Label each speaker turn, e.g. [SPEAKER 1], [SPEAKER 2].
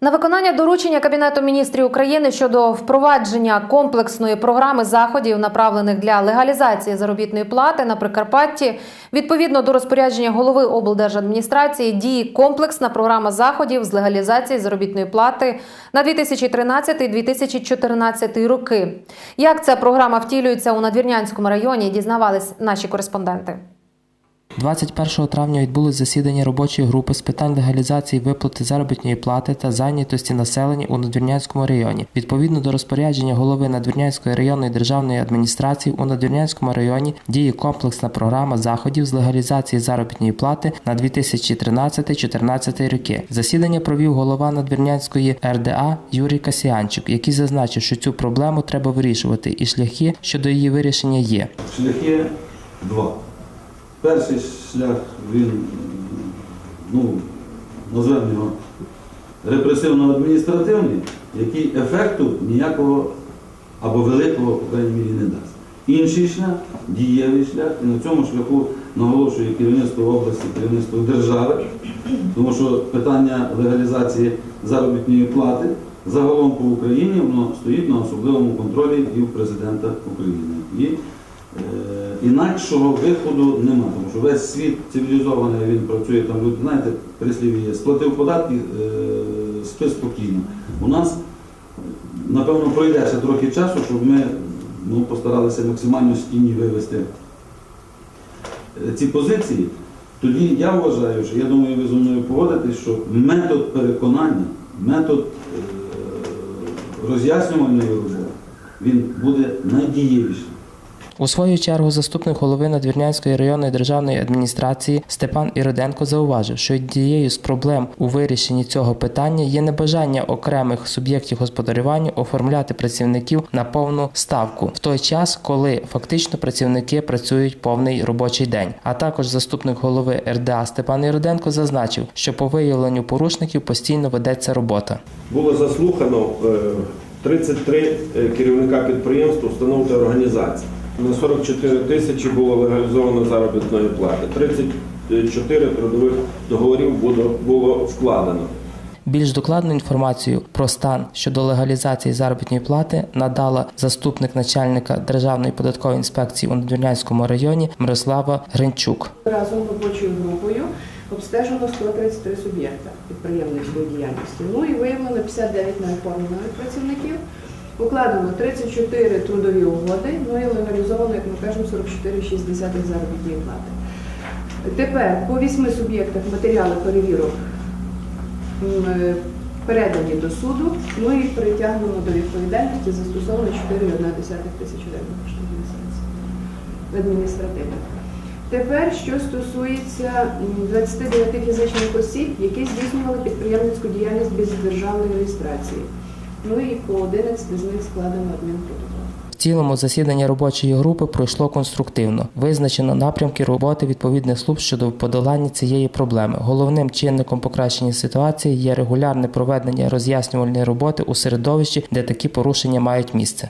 [SPEAKER 1] На виконання доручення Кабінету міністрів України щодо впровадження комплексної програми заходів, направлених для легалізації заробітної плати на Прикарпатті, відповідно до розпорядження голови облдержадміністрації діє комплексна програма заходів з легалізації заробітної плати на 2013-2014 роки. Як ця програма втілюється у Надвірнянському районі, дізнавались наші кореспонденти.
[SPEAKER 2] 21 травня відбулось засідання робочої групи з питань легалізації виплати заробітної плати та зайнятості населення у Надвірнянському районі. Відповідно до розпорядження голови Надвірнянської районної державної адміністрації у Надвірнянському районі діє комплексна програма заходів з легалізації заробітної плати на 2013-2014 роки. Засідання провів голова Надвірнянської РДА Юрій Касіанчук, який зазначив, що цю проблему треба вирішувати, і шляхи щодо її вирішення є.
[SPEAKER 3] Шляхи два. Перший шлях, він, ну, назвемо його репресивно-адміністративний, який ефекту ніякого або великого, по крайній мірі, не дасть. Інший шлях, дієвий шлях, і на цьому шляху наголошує керівництво області, керівництво держави, тому що питання легалізації заробітної плати загалом по Україні воно стоїть на особливому контролі і у президента України. І інакшого виходу нема, тому що весь світ цивілізований, він працює там, люди, знаєте, прислів'я сплатив податки, е, спи спокійно. У нас, напевно, пройде ще трохи часу, щоб ми ну, постаралися максимально з тіні вивести е, ці позиції. Тоді я вважаю, що я думаю, ви зі мною погодитесь, що метод переконання, метод е, роботи, він буде найдієвішим.
[SPEAKER 2] У свою чергу заступник голови Надвірнянської районної державної адміністрації Степан Іроденко зауважив, що однією з проблем у вирішенні цього питання є небажання окремих суб'єктів господарювання оформляти працівників на повну ставку в той час, коли фактично працівники працюють повний робочий день. А також заступник голови РДА Степан Іроденко зазначив, що по виявленню порушників постійно ведеться робота.
[SPEAKER 4] Було заслухано е, 33 е, керівника підприємств, установ та організацій. На 44 тисячі було легалізовано заробітної плати. 34 трудових договорів було, було вкладено.
[SPEAKER 2] Більш докладну інформацію про стан щодо легалізації заробітної плати надала заступник начальника Державної податкової інспекції у Надвірнянському районі Мирослава Гринчук.
[SPEAKER 5] Разом робочою групою обстежено 133 суб'єкта підприємницької діяльності. Ну і виявлено 59 неоформлених працівників. Укладено 34 трудові угоди, ну і легалізовано, як ми кажемо, 44,6 заробітної плати. Тепер по вісьми суб'єктах матеріали перевірок е, передані до суду, ну і притягнено до відповідальності застосовано 4,1 тисяч гривень коштів адміністрації адміністративних. Тепер, що стосується 29 фізичних осіб, які здійснювали підприємницьку діяльність без державної реєстрації. Ну і по 11 з них складено адмінпротокол.
[SPEAKER 2] В цілому засідання робочої групи пройшло конструктивно. Визначено напрямки роботи відповідних служб щодо подолання цієї проблеми. Головним чинником покращення ситуації є регулярне проведення роз'яснювальної роботи у середовищі, де такі порушення мають місце.